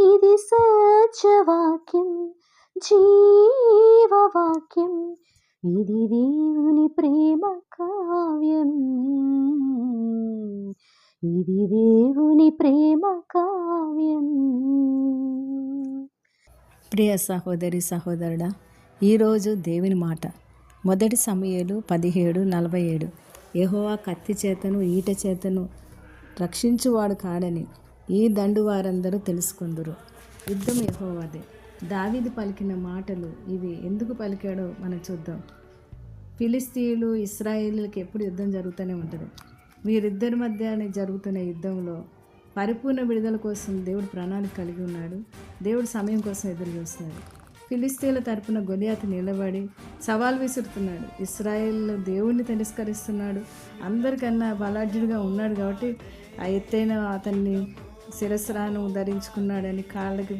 ఇది సత్యవాక్యం జీవవాక్యం. ఇది దేవుని ప్రేమ కావ్యం. ఇది దేవుని ప్రేమ కావ్యం. ప్రియ సహోదరి సహోదరుడా ఈరోజు దేవుని మాట. మొదటి సమయాలు పదిహేడు నలభై ఏడు. యహోవా కత్తి చేతను ఈట చేతను రక్షించువాడు కాడని ఈ దండు వారందరూ తెలుసుకుందరు. యుద్ధం యెహోవాదే. దావిది పలికిన మాటలు ఇవి ఎందుకు పలికాడో మనం చూద్దాం. ఫిలిస్తీన్లు ఇస్రాయేలీలకి ఎప్పుడు యుద్ధం జరుగుతూనే ఉంటుంది. వీరిద్దరి మధ్యనే జరుగుతున్న యుద్ధంలో పరిపూర్ణ విడుదల కోసం దేవుడు ప్రణాళిక కలిగి ఉన్నాడు. దేవుడు సమయం కోసం ఎదురు చూస్తున్నాడు. ఫిలిస్తీన్ల తరపున గొలియాత నిలబడి సవాల్ విసురుతున్నాడు. ఇస్రాయేల్ దేవుణ్ణి తిరస్కరిస్తున్నాడు. అందరికన్నా బలాఢ్యుడిగా ఉన్నాడు కాబట్టి ఆ ఎత్తైన అతన్ని శిరస్రాను ధరించుకున్నాడని కాళ్ళకి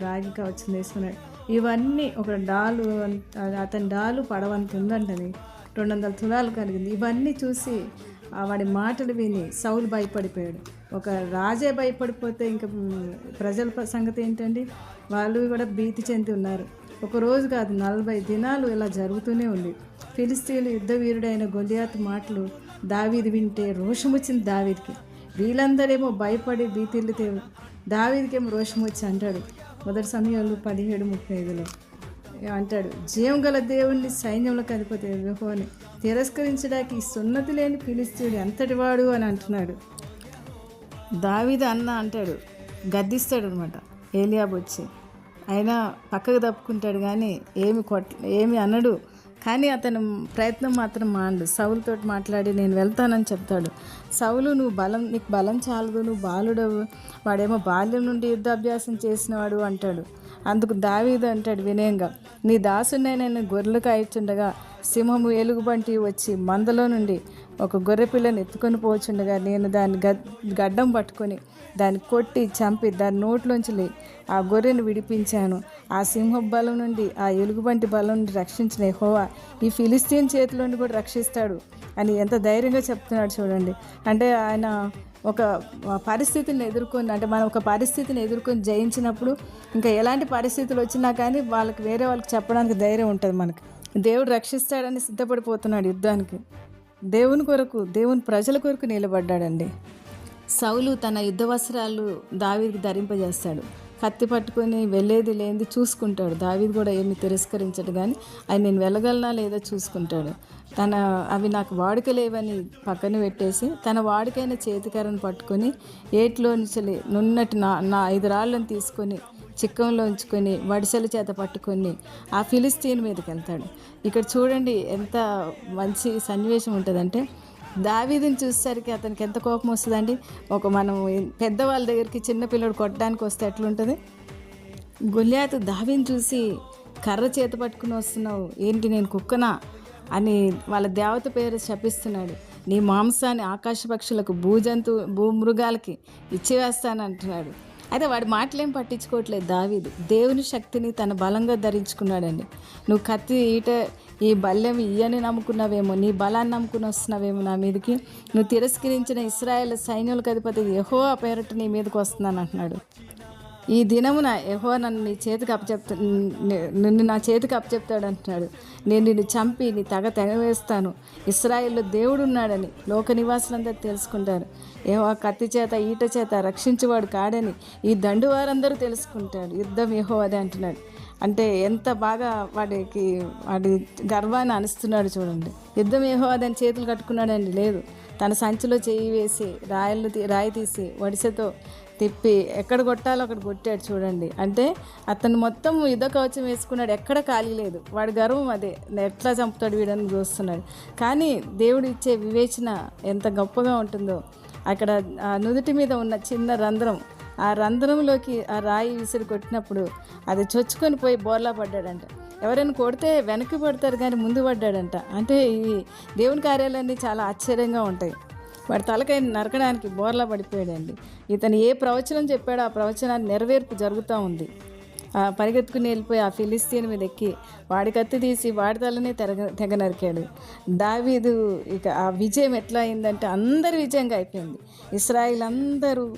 రాగి కవచం వేసుకున్నాడు ఇవన్నీ ఒక డాలు అతని డాలు పడవంత ఉందంటది రెండు వందల తులాలు కలిగింది. ఇవన్నీ చూసి వాడి మాటలు విని సౌలు భయపడిపోయాడు. ఒక రాజే భయపడిపోతే ఇంకా ప్రజల సంగతి ఏంటండి? వాళ్ళు కూడా భీతి చెంది ఉన్నారు. ఒక రోజు కాదు నలభై దినాలు ఇలా జరుగుతూనే ఉంది. ఫిలిస్తీన్లు యుద్ధ వీరుడైన గొలియాత్ మాటలు దావీది వింటే రోషం వచ్చింది దావీదికి. వీళ్ళందరేమో భయపడి భీతిల్లితే దావీదికేమో రోషం వచ్చి అంటాడు. మొదటి సమయంలో పదిహేడు ముప్పై ఐదులో అంటాడు జీవం గల దేవుణ్ణి సైన్యంలోకి అధిపతి యెహోవాని తిరస్కరించడానికి సున్నతి లేని పిలిస్తీయుడు ఎంతటి వాడు? అని అంటున్నాడు. దావిద అన్న అంటాడు గద్దిస్తాడు అనమాట ఏలియాబ్ వచ్చి అయినా పక్కకు తప్పుకుంటాడు కానీ ఏమి కొట్ ఏమి అనడు. కానీ అతను ప్రయత్నం మాత్రం మాండు. సౌలుతో మాట్లాడి నేను వెళ్తానని చెప్తాడు. సౌలు నువ్వు బలం నీకు బలం చాలదు నువ్వు బాలుడవు. వాడేమో బాల్యం నుండి యుద్ధాభ్యాసం చేసినవాడు అంటాడు. అందుకు దావీదు అంటాడు వినయంగా నీ దాసునే నేను గొర్రెలు కాయిచుండగా సింహము ఎలుగుబంటి వచ్చి మందలో నుండి ఒక గొర్రె పిల్లని ఎత్తుకొని పోచుండగా నేను దాన్ని గడ్డం పట్టుకొని దాన్ని కొట్టి చంపి దాని నోట్లోంచి లే ఆ గొర్రెను విడిపించాను. ఆ సింహ బలం నుండి ఆ ఎలుగుబంటి బలం నుండి రక్షించిన హోవా ఈ ఫిలిస్తీన్ చేతిలో నుండి కూడా రక్షిస్తాడు అని ఎంత ధైర్యంగా చెప్తున్నాడు చూడండి. అంటే ఆయన ఒక పరిస్థితిని ఎదుర్కొని అంటే మనం ఒక పరిస్థితిని ఎదుర్కొని జయించినప్పుడు ఇంకా ఎలాంటి పరిస్థితులు వచ్చినా కానీ వాళ్ళకి వేరే వాళ్ళకి చెప్పడానికి ధైర్యం ఉంటుంది మనకి. దేవుడు రక్షిస్తాడని సిద్ధపడిపోతున్నాడు యుద్ధానికి. దేవుని కొరకు దేవుని ప్రజల కొరకు నిలబడ్డాడండి. సౌలు తన యుద్ధ వస్త్రాలు దావీదికి ధరింపజేస్తాడు. కత్తి పట్టుకొని వెళ్ళేది లేనిది చూసుకుంటాడు. దావీది కూడా ఏమి తిరస్కరించడు కానీ ఆయన నేను వెళ్ళగలనా లేదా చూసుకుంటాడు. తన అవి నాకు వాడుక లేవని పక్కన పెట్టేసి తన వాడుకైన చేతికరను పట్టుకొని ఏట్లో నుంచి నున్నటి నా నా ఐదు రాళ్ళను తీసుకొని చిక్కంలో ఉంచుకొని వడిసెల చేత పట్టుకొని ఆ ఫిలిస్తీన్ మీదకి వెళ్తాడు ఇక్కడ చూడండి ఎంత మంచి సన్నివేశం ఉంటుందంటే దావీదిని చూసేసరికి అతనికి ఎంత కోపం వస్తుందండి? ఒక మనం పెద్దవాళ్ళ దగ్గరికి చిన్నపిల్లడు కొట్టడానికి వస్తే ఎట్లుంటుంది? గొల్యాతు దావిని చూసి కర్ర చేత పట్టుకుని వస్తున్నావు ఏంటి నేను కుక్కనా? అని వాళ్ళ దేవత పేరు శపిస్తున్నాడు. నీ మాంసాన్ని ఆకాశ పక్షులకు భూజంతు భూమృగాలకి ఇచ్చివేస్తానంటున్నాడు అయితే వాడి మాటలేం పట్టించుకోవట్లేదు దావీదు. దేవుని శక్తిని తన బలంగా ధరించుకున్నాడండి. నువ్వు కత్తి ఈట ఈ బల్యం ఇయ్యని నమ్ముకున్నావేమో నీ బలాన్ని నమ్ముకుని వస్తున్నావేమో నా మీదకి. నువ్వు తిరస్కరించిన ఇస్రాయేల్ సైన్యులకు అధిపతి యహో పేరట నీ మీదకి వస్తున్నాను అంటున్నాడు. ఈ దినమున యహో నన్ను నీ చేతికి అప్పచెప్తా నిన్ను నా చేతికి అప్పచెప్తాడు అంటున్నాడు. నేను నిన్ను చంపి నీ తగ తెగవేస్తాను ఇస్రాయిల్లో దేవుడు ఉన్నాడని లోక నివాసులందరూ తెలుసుకుంటారు. యహో కత్తి చేత ఈట చేత రక్షించేవాడు కాడని ఈ దండు వారందరూ తెలుసుకుంటాడు యుద్ధం యహో అదే అంటున్నాడు. అంటే ఎంత బాగా వాడికి వాడి గర్వాన్ని అనిస్తున్నాడు చూడండి. యుద్ధం ఏహో అదని చేతులు కట్టుకున్నాడండి. లేదు. తన సంచిలో చేయి వేసి రాయలు తీ- రాయి తీసి వడిసెతో తిప్పి ఎక్కడ కొట్టాలో అక్కడ కొట్టాడు చూడండి. అంటే అతను మొత్తం యుద్ధ కవచం వేసుకున్నాడు. ఎక్కడ ఖాళీ లేదు. వాడి గర్వం అదే. ఎట్లా చంపుతాడు వీడని చూస్తున్నాడు. కానీ దేవుడు ఇచ్చే వివేచన ఎంత గొప్పగా ఉంటుందో. అక్కడ ఆ నుదుటి మీద ఉన్న చిన్న రంధ్రం ఆ రంధ్రంలోకి ఆ రాయి విసిరి కొట్టినప్పుడు అది చొచ్చుకొని పోయి బోర్లా పడ్డాడంట. ఎవరైనా కొడితే వెనక్కి పడతారు కానీ ముందు పడ్డాడంట. అంటే ఈ దేవుని కార్యాలన్నీ చాలా ఆశ్చర్యంగా ఉంటాయి. వాడి తలకై నరకడానికి బోర్లా పడిపోయాడండి. ఇతను ఏ ప్రవచనం చెప్పాడో ఆ ప్రవచనాన్ని నెరవేర్పు జరుగుతూ ఉంది. ఆ పరిగెత్తుకుని వెళ్ళిపోయి ఆ ఫిలిస్తీన్ మీద ఎక్కి వాడి కత్తి తీసి వాడి తలనే తెగ తెగ నరికాడు. దావీదు ఇక ఆ విజయం ఎట్లా అయిందంటే అందరి విజయంగా అయిపోయింది. ఇస్రాయిల్ అందరూ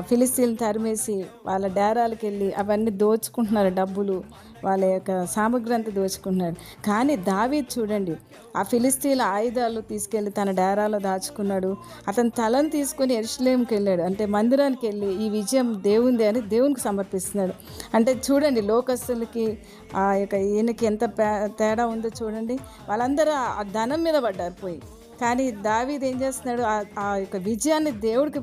ఫిలిస్తీన్లు తరిమేసి వాళ్ళ డేరాలకు వెళ్ళి అవన్నీ దోచుకుంటున్నారు డబ్బులు వాళ్ళ యొక్క సామగ్రి అంతా దోచుకుంటున్నారు. కానీ దావీ చూడండి ఆ ఫిలిస్తీన్ల ఆయుధాలు తీసుకెళ్ళి తన డేరాలో దాచుకున్నాడు. అతని తలను తీసుకొని ఎరుషులేంకి వెళ్ళాడు. అంటే మందిరానికి వెళ్ళి ఈ విజయం దేవుంది అని దేవునికి సమర్పిస్తున్నాడు. అంటే చూడండి లోకస్తులకి ఆ యొక్క ఈయనకి ఎంత తేడా ఉందో చూడండి. వాళ్ళందరూ ఆ ధనం మీద పడ్డారు పోయి. కానీ దావీది ఏం చేస్తున్నాడు? ఆ- ఆ యొక్క విజయాన్ని దేవుడికి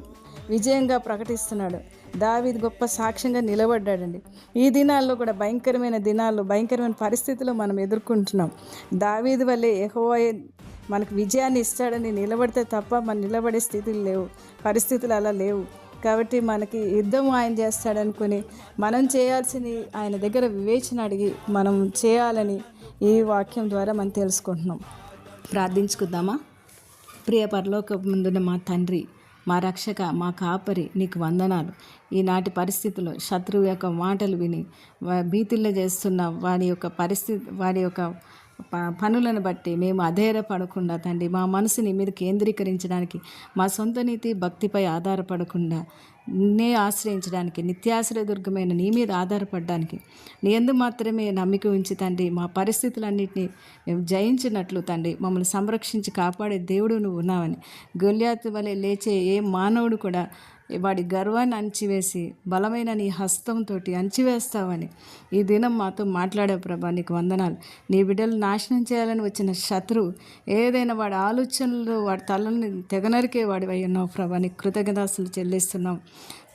విజయంగా ప్రకటిస్తున్నాడు. దావీద్ గొప్ప సాక్ష్యంగా నిలబడ్డాడండి. ఈ దినాల్లో కూడా భయంకరమైన దినాల్లో భయంకరమైన పరిస్థితులు మనం ఎదుర్కొంటున్నాం. దావీద్ వల్లే యెహోవాయే మనకు విజయాన్ని ఇస్తాడని నిలబడితే తప్ప మనం నిలబడే స్థితులు లేవు పరిస్థితులు అలా లేవు. కాబట్టి మనకి యుద్ధం ఆయన చేస్తాడనుకుని మనం చేయాల్సింది ఆయన దగ్గర వివేచన అడిగి మనం చేయాలని ఈ వాక్యం ద్వారా మనం తెలుసుకుంటున్నాం. ప్రార్థించుకుందామా? ప్రియ పరలోక ముందున్న మా తండ్రి మా రక్షక మా కాపరి నీకు వందనాలు. ఈనాటి పరిస్థితుల్లో శత్రువు యొక్క మాటలు విని వా- చేస్తున్న వాడి యొక్క పరిస్థితి వాడి యొక్క పనులను బట్టి మేము అధైర్యపడకుండా తండ్రి మా మనసుని మీద కేంద్రీకరించడానికి మా సొంత నీతి భక్తిపై ఆధారపడకుండా నే ఆశ్రయించడానికి నిత్యాశ్రయ దుర్గమైన నీ మీద ఆధారపడడానికి నీ ఎందు మాత్రమే నమ్మిక ఉంచి తండ్రి మా పరిస్థితులన్నింటినీ మేము జయించినట్లు తండ్రి మమ్మల్ని సంరక్షించి కాపాడే దేవుడు నువ్వు ఉన్నావని. గొల్యాతు వలె లేచే ఏ మానవుడు కూడా వాడి గర్వాన్ని అంచివేసి బలమైన నీ హస్తంతో అంచివేస్తావని ఈ దినం మాతో మాట్లాడే ప్రభా నీకు వందనాలు. నీ బిడ్డలు నాశనం చేయాలని వచ్చిన శత్రువు ఏదైనా వాడి ఆలోచనలు వాడి తలని తెగనరికే వాడివై ఉన్నావు ప్రభా. నీకు కృతజ్ఞతాస్తులు చెల్లిస్తున్నాం.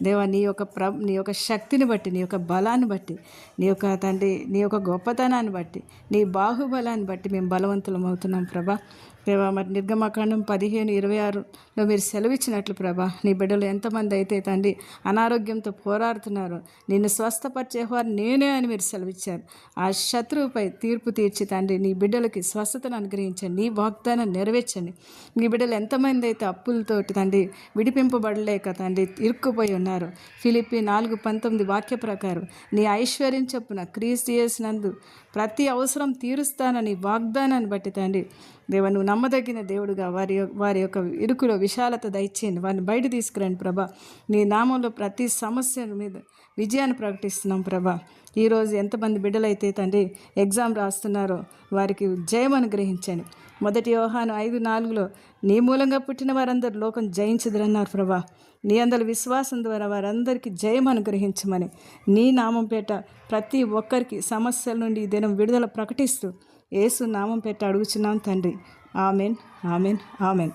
దేవా నీ యొక్క ప్ర నీ యొక్క శక్తిని బట్టి నీ యొక్క బలాన్ని బట్టి నీ యొక్క తండ్రి నీ యొక్క గొప్పతనాన్ని బట్టి నీ బాహుబలాన్ని బట్టి మేము బలవంతులం అవుతున్నాం ప్రభా. దేవా మరి నిర్గమకాండం పదిహేను ఇరవై ఆరులో మీరు సెలవిచ్చినట్లు ప్రభా నీ బిడ్డలు ఎంతమంది అయితే తండ్రి అనారోగ్యంతో పోరాడుతున్నారు నిన్ను స్వస్థపరిచేవారు నేనే అని మీరు సెలవిచ్చారు. ఆ శత్రువుపై తీర్పు తీర్చి తండ్రి నీ బిడ్డలకి స్వస్థతను అనుగ్రహించండి నీ వాగ్దానం నెరవేర్చండి. నీ బిడ్డలు ఎంతమంది అయితే అప్పులతోటి తండ్రి విడిపింపబడలేక తండ్రి ఇరుక్కుపోయి ఉన్నారు. ఫిలిపి నాలుగు పంతొమ్మిది వాక్య ప్రకారం నీ ఐశ్వర్యం చొప్పున క్రీస్తు చేసినందు ప్రతి అవసరం తీరుస్తానని వాగ్దానాన్ని బట్టి తండ్రి దేవ నువ్వు నమ్మదగిన దేవుడుగా వారి వారి యొక్క ఇరుకులో విశాలత దయచేయండి. వారిని బయట తీసుకురండి ప్రభా. నీ నామంలో ప్రతి సమస్య మీద విజయాన్ని ప్రకటిస్తున్నాం ప్రభా. ఈరోజు ఎంతమంది బిడ్డలైతే తండ్రి ఎగ్జామ్ రాస్తున్నారో వారికి జయం అనుగ్రహించండి. మొదటి వ్యవహాను ఐదు నాలుగులో నీ మూలంగా పుట్టిన వారందరూ లోకం జయించదురన్నారు ప్రభా. నీ అందరి విశ్వాసం ద్వారా వారందరికీ జయం అనుగ్రహించమని నీ నామం పేట ప్రతి ఒక్కరికి సమస్యల నుండి ఈ దినం విడుదల ప్రకటిస్తూ ఏసు నామం పేట అడుగుచున్నాం తండ్రి. Amen amen amen.